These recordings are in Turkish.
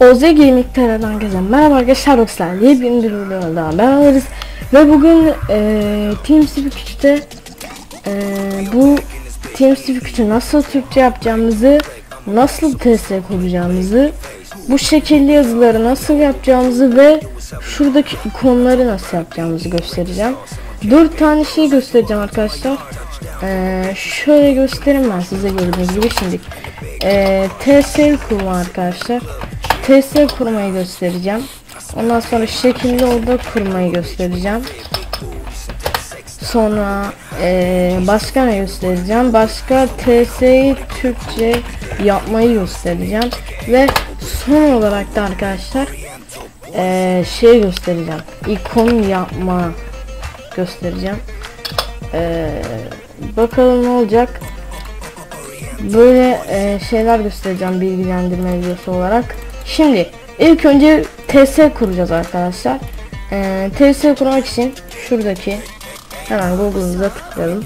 OZ Gaming TR'den gezen merhaba arkadaşlar. Rockstar yepyeni bir videoda daha beraberiz. Ve bugün e, TeamSpeak 3'te e, bu TeamSpeak 3'ü nasıl Türkçe yapacağımızı nasıl test kuracağımızı bu şekilli yazıları nasıl yapacağımızı ve şuradaki ikonları nasıl yapacağımızı göstereceğim. 4 tane şey göstereceğim arkadaşlar. E, şöyle göstereyim ben size gördüğünüz gibi şimdi. E, TS kurma arkadaşlar TS kurmayı göstereceğim. Ondan sonra şekilli oda kurmayı göstereceğim. Sonra ee, başka ne göstereceğim? Başka TS'yi Türkçe yapmayı göstereceğim. Ve son olarak da arkadaşlar ee, şey göstereceğim. İkon yapma göstereceğim. Ee, bakalım ne olacak. Böyle ee, şeyler göstereceğim bilgilendirme videosu olarak. Şimdi ilk önce TS kuracağız arkadaşlar. Ee, TS kurmak için şuradaki hemen Google'ımıza tıklayalım.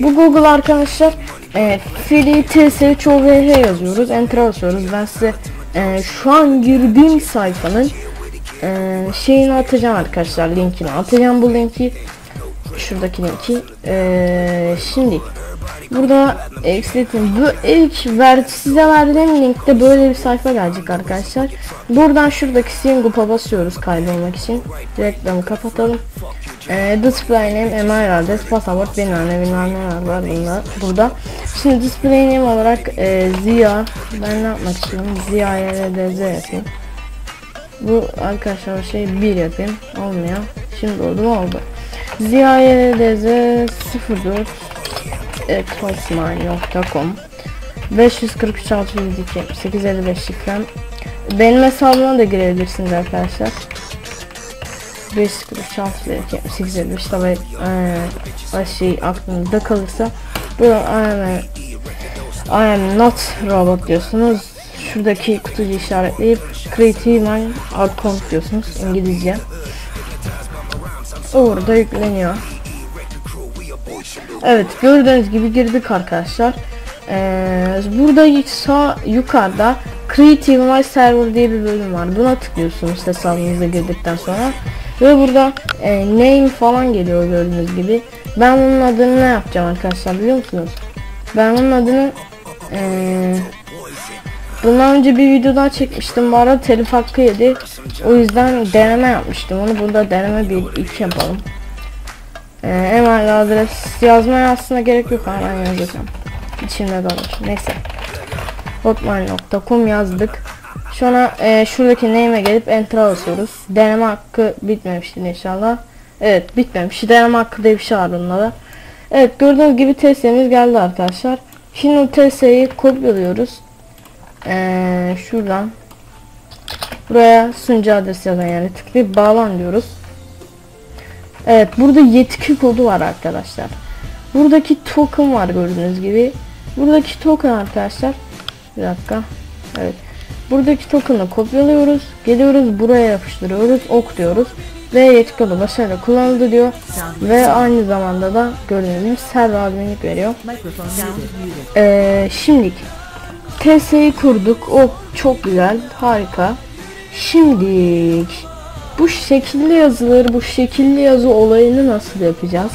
Bu Google arkadaşlar e, free TS çoğu yazıyoruz. Enter basıyoruz. Ben size e, şu an girdiğim sayfanın e, şeyini atacağım arkadaşlar. Linkini atacağım bu linki. Şuradaki linki. E, şimdi Burada eksiltin. Bu ilk ver, size verdiğim linkte böyle bir sayfa gelecek arkadaşlar. Buradan şuradaki Singup'a basıyoruz kaydolmak için. Reklamı kapatalım. Ee, display name email adres pasaport bilmem ne bilmem ne var bunda, burada. Şimdi display name olarak e, Ziya ben ne yapmak istiyorum? Ziya YLDZ yapayım. Bu arkadaşlar şey bir yapayım. Olmuyor. Şimdi oldu mu oldu. Ziya YLDZ 04 etosmine.com 543 602 855 şifrem. Benim hesabıma da girebilirsiniz arkadaşlar. 543 602 855 tabi e, şey aklınızda kalırsa. Bu I am, I am not robot diyorsunuz. Şuradaki kutucu işaretleyip creative my account diyorsunuz İngilizce. Orada yükleniyor Evet gördüğünüz gibi girdik arkadaşlar. Ee, burada sağ yukarıda Creative My Server diye bir bölüm var. Buna tıklıyorsunuz hesabınıza girdikten sonra. Ve burada e, name falan geliyor gördüğünüz gibi. Ben bunun adını ne yapacağım arkadaşlar biliyor musunuz? Ben bunun adını e, bundan önce bir video daha çekmiştim. Bu arada telif hakkı yedi. O yüzden deneme yapmıştım. Onu burada deneme bir iki yapalım. Ee, email adres yazmaya aslında gerek yok ama ben yazacağım. İçimde kalır. Neyse. hotmail.com yazdık. Sonra e, şuradaki name'e gelip enter basıyoruz. Deneme hakkı bitmemiştir inşallah. Evet bitmemiş. Deneme hakkı diye bir şey var bunda da. Evet gördüğünüz gibi TS'miz geldi arkadaşlar. Şimdi TS'yi kopyalıyoruz. Ee, şuradan buraya sunucu adresi yazan yere tıklayıp bağlan diyoruz. Evet burada yetki kodu var arkadaşlar. Buradaki token var gördüğünüz gibi. Buradaki token arkadaşlar. Bir dakika. Evet. Buradaki token'ı kopyalıyoruz. Geliyoruz buraya yapıştırıyoruz. Ok diyoruz. Ve yetki kodu başarılı kullanıldı diyor. Ve aynı zamanda da gördüğünüz gibi server adminlik veriyor. Ee, şimdilik TS'yi kurduk. O çok güzel. Harika. Şimdilik bu şekilli yazıları, bu şekilli yazı olayını nasıl yapacağız?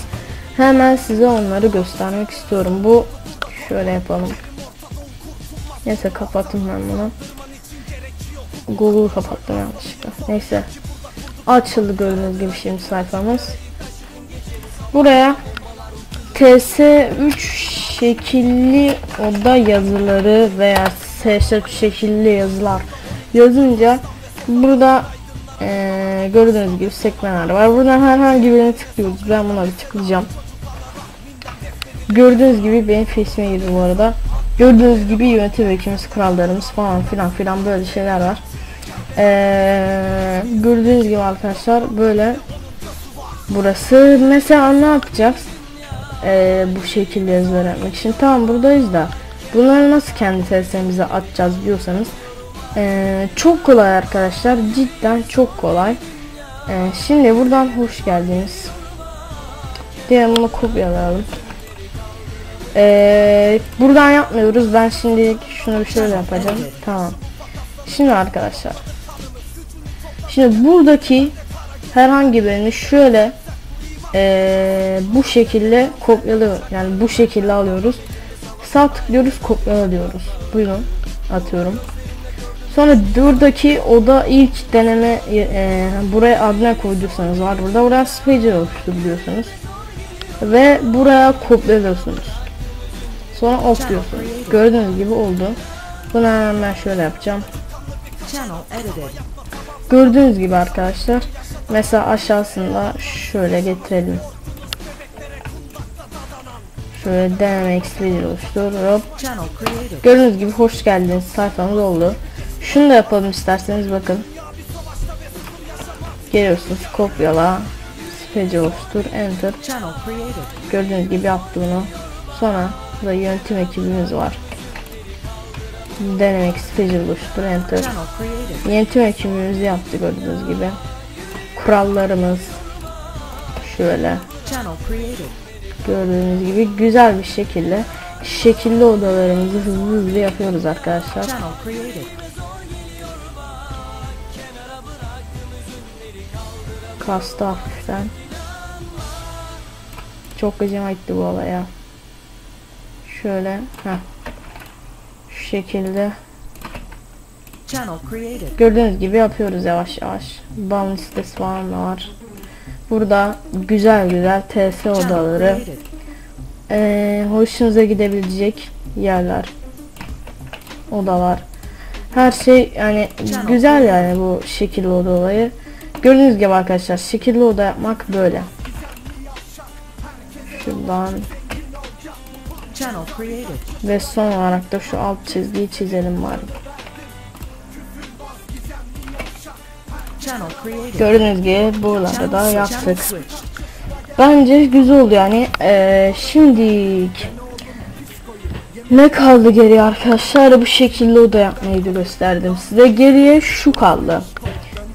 Hemen size onları göstermek istiyorum. Bu şöyle yapalım. Neyse kapattım ben bunu. Google kapattım yanlışlıkla. Neyse. Açıldı gördüğünüz gibi şimdi sayfamız. Buraya TS3 şekilli oda yazıları veya S şekilli yazılar yazınca burada ee, gördüğünüz gibi sekmeler var. Buradan herhangi birine tıklıyoruz. Ben buna bir tıklayacağım. Gördüğünüz gibi benim face'ime girdi bu arada. Gördüğünüz gibi yönetim vekilimiz, krallarımız falan filan filan böyle şeyler var. Ee, gördüğünüz gibi arkadaşlar böyle burası mesela ne yapacağız? Ee, bu şekilde yazılar yapmak için. Tamam buradayız da bunları nasıl kendi seslerimize atacağız diyorsanız ee, çok kolay arkadaşlar. Cidden çok kolay. Ee, şimdi buradan hoş geldiniz. Diğer bunu kopyalayalım. Ee, buradan yapmıyoruz. Ben şimdi şunu bir şöyle yapacağım. Tamam. Şimdi arkadaşlar. Şimdi buradaki herhangi birini şöyle eee, bu şekilde kopyalıyor. Yani bu şekilde alıyoruz. Sağ tıklıyoruz kopyala diyoruz. Buyurun atıyorum. Sonra buradaki oda ilk deneme eee, buraya adına koyduysanız var burada. Buraya spacer oluşturuyorsunuz. Ve buraya kopyalıyorsunuz. Sonra off diyorsunuz. Gördüğünüz gibi oldu. Bunu hemen ben şöyle yapacağım. Gördüğünüz gibi arkadaşlar. Mesela aşağısında şöyle getirelim. Şöyle deneme expedia oluştur. Gördüğünüz gibi hoş geldiniz sayfamız oldu. Şunu da yapalım isterseniz bakın. Geliyorsunuz kopyala. Speci oluştur. Enter. Gördüğünüz gibi yaptı bunu. Sonra da yönetim ekibimiz var. Denemek speci oluştur. Enter. Yönetim ekibimizi yaptı gördüğünüz gibi. Kurallarımız şöyle gördüğünüz gibi güzel bir şekilde şekilli odalarımızı hızlı hızlı yapıyoruz arkadaşlar. Kastı hafiften. Çok gıcıma gitti bu olaya. Şöyle heh. Şu şekilde gördüğünüz gibi yapıyoruz yavaş yavaş. Ban listesi falan da var. Burada güzel güzel TS odaları. Ee, hoşunuza gidebilecek yerler. Odalar. Her şey yani güzel yani bu şekilli oda olayı. Gördüğünüz gibi arkadaşlar şekilli oda yapmak böyle. Şuradan ve son olarak da şu alt çizgiyi çizelim bari. Gördüğünüz gibi buralarda da yaptık. Bence güzel oldu yani. Ee, şimdilik ne kaldı geriye arkadaşlar? Bu şekilde oda yapmayı da gösterdim size. Geriye şu kaldı.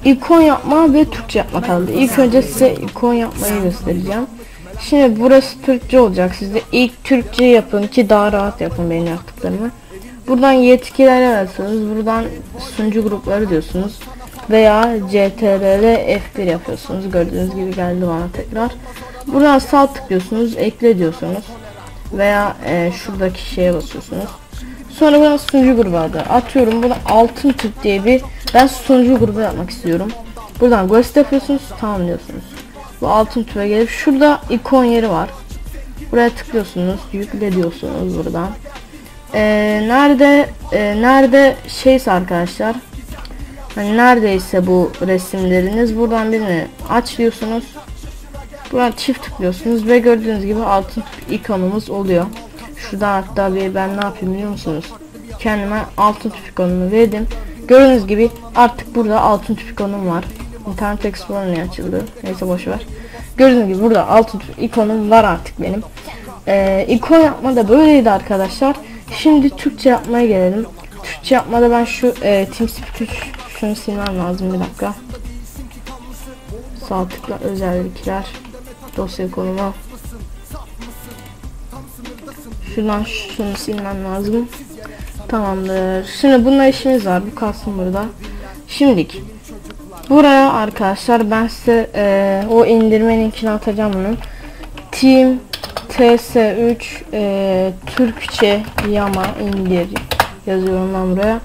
İkon yapma ve Türkçe yapma kaldı. İlk önce size ikon yapmayı göstereceğim. Şimdi burası Türkçe olacak. Siz de ilk Türkçe yapın ki daha rahat yapın benim yaptıklarımı. Buradan yetkilere basıyorsunuz. Buradan sunucu grupları diyorsunuz. Veya CTRL F1 yapıyorsunuz. Gördüğünüz gibi geldi bana tekrar. Buradan sağ tıklıyorsunuz. Ekle diyorsunuz. Veya e, şuradaki şeye basıyorsunuz. Sonra ben sunucu grubu adı atıyorum. Buna altın Türk diye bir ben sunucu grubu yapmak istiyorum. Buradan ghost yapıyorsunuz. Tamam diyorsunuz. Bu altın tüve gelip şurada ikon yeri var. Buraya tıklıyorsunuz. Yükle diyorsunuz buradan. Ee, nerede e, nerede şeyse arkadaşlar hani neredeyse bu resimleriniz buradan birini aç diyorsunuz. Buradan çift tıklıyorsunuz ve gördüğünüz gibi altın ikonumuz oluyor. Şuradan hatta bir ben ne yapayım biliyor musunuz? Kendime altın tüp ikonumu verdim. Gördüğünüz gibi artık burada altın tüp ikonum var. İnternet Explorer niye açıldı? Neyse boşver. Gördüğünüz gibi burada altın tüp ikonum var artık benim. Ee, ikon yapma da böyleydi arkadaşlar. Şimdi Türkçe yapmaya gelelim. Türkçe yapmada ben şu e, TeamSpeak 3 şunu silmem lazım bir dakika. Sağ tıkla özellikler dosya konumu. Şuradan şunu silmem lazım. Tamamdır. Şimdi bununla işimiz var. Bu kalsın burada. Şimdilik buraya arkadaşlar ben size e, o indirme linkini atacağım bunun. Team TS3 e, Türkçe yama indir yazıyorum ben buraya.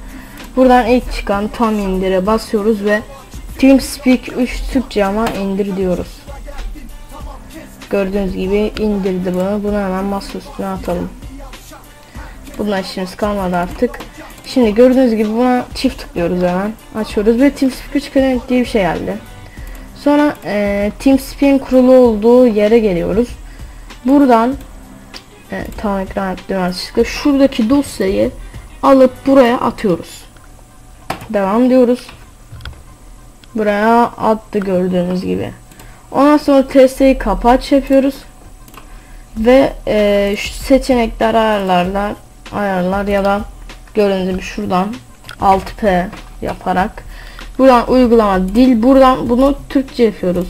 Buradan ilk çıkan tam indire basıyoruz ve TeamSpeak 3 Türkçe yama indir diyoruz. Gördüğünüz gibi indirdi bunu. Bunu hemen masa üstüne atalım. Bununla işimiz kalmadı artık. Şimdi gördüğünüz gibi buna çift tıklıyoruz hemen. Açıyoruz ve TeamSpeak 3 Connect diye bir şey geldi. Sonra e, TeamSpeak'in kurulu olduğu yere geliyoruz. Buradan e, tam ekran düğmesi şuradaki dosyayı alıp buraya atıyoruz. Devam diyoruz. Buraya attı gördüğünüz gibi. Ondan sonra TS'yi kapaç yapıyoruz. Ve e, şu seçenekler ayarlarlar ayarlar ya da gibi şuradan 6P yaparak buradan uygulama dil buradan bunu Türkçe yapıyoruz.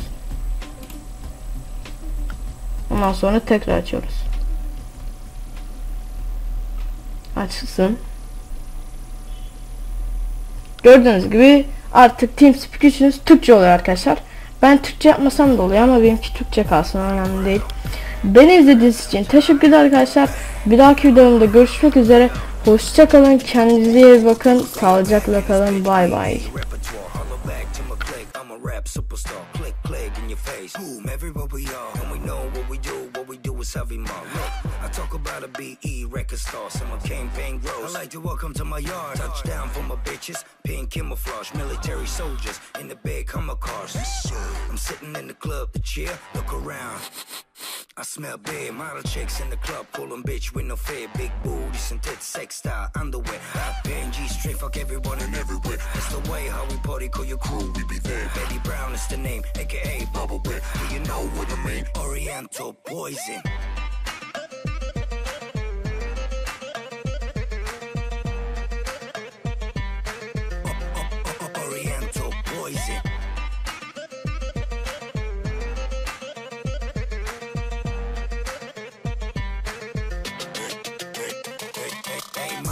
Ondan sonra tekrar açıyoruz. Açılsın. Gördüğünüz gibi Artık TeamSpeak üçünüz Türkçe oluyor arkadaşlar. Ben Türkçe yapmasam da oluyor ama benimki Türkçe kalsın önemli değil. Beni izlediğiniz için teşekkürler arkadaşlar. Bir dahaki videomda görüşmek üzere. Hoşçakalın. Kendinize iyi bakın. Sağlıcakla kalın. Bay bay. superstar. Click, click in your face. Boom, everywhere we are. And we know what we do. What we do is heavy mark. Look, I talk about a BE record star. Some campaign grows. I like to welcome to my yard. Touchdown for my bitches. Pink camouflage. Military soldiers in the big Hummer cars. I'm sitting in the club to cheer. Look around. I smell bad model chicks in the club, pulling bitch with no fear. Big booties and sex style, underwear. Hot band, G string, fuck everyone and everywhere. That's the way how we party, call your crew, we be there. Betty Brown is the name, aka Bubble Whip. Do you know what I mean? Oriental poison.